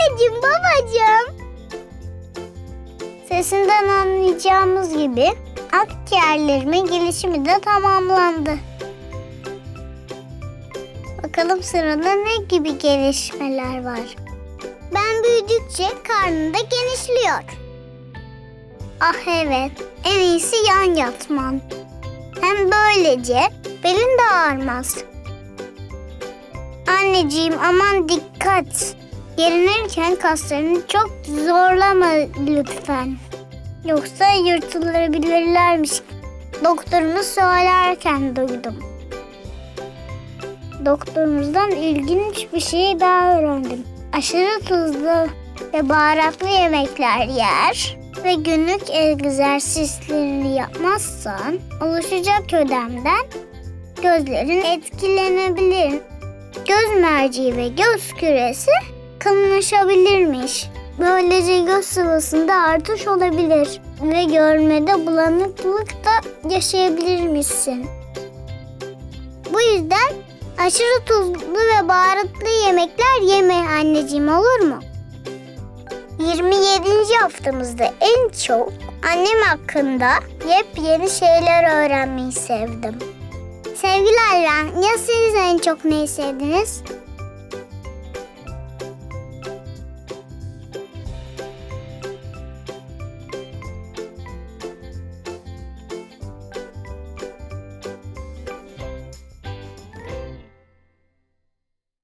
Anneciğim, babacığım. Sesinden anlayacağımız gibi akciğerlerimin gelişimi de tamamlandı. Bakalım sırada ne gibi gelişmeler var. Ben büyüdükçe karnım da genişliyor. Ah evet, en iyisi yan yatman. Hem böylece belin de ağrımaz. Anneciğim aman dikkat. Gerinirken kaslarını çok zorlama lütfen. Yoksa yırtılabilirlermiş. Doktorumuz söylerken duydum. Doktorumuzdan ilginç bir şey daha öğrendim. Aşırı tuzlu ve baharatlı yemekler yer ve günlük egzersizlerini yapmazsan oluşacak ödemden gözlerin etkilenebilir. Göz merceği ve göz küresi kalınlaşabilirmiş. Böylece göz sıvısında artış olabilir ve görmede bulanıklık da yaşayabilirmişsin. Bu yüzden aşırı tuzlu ve baharatlı yemekler yeme anneciğim olur mu? 27. haftamızda en çok annem hakkında yepyeni şeyler öğrenmeyi sevdim. Sevgili Ayran, ya siz en çok neyi sevdiniz?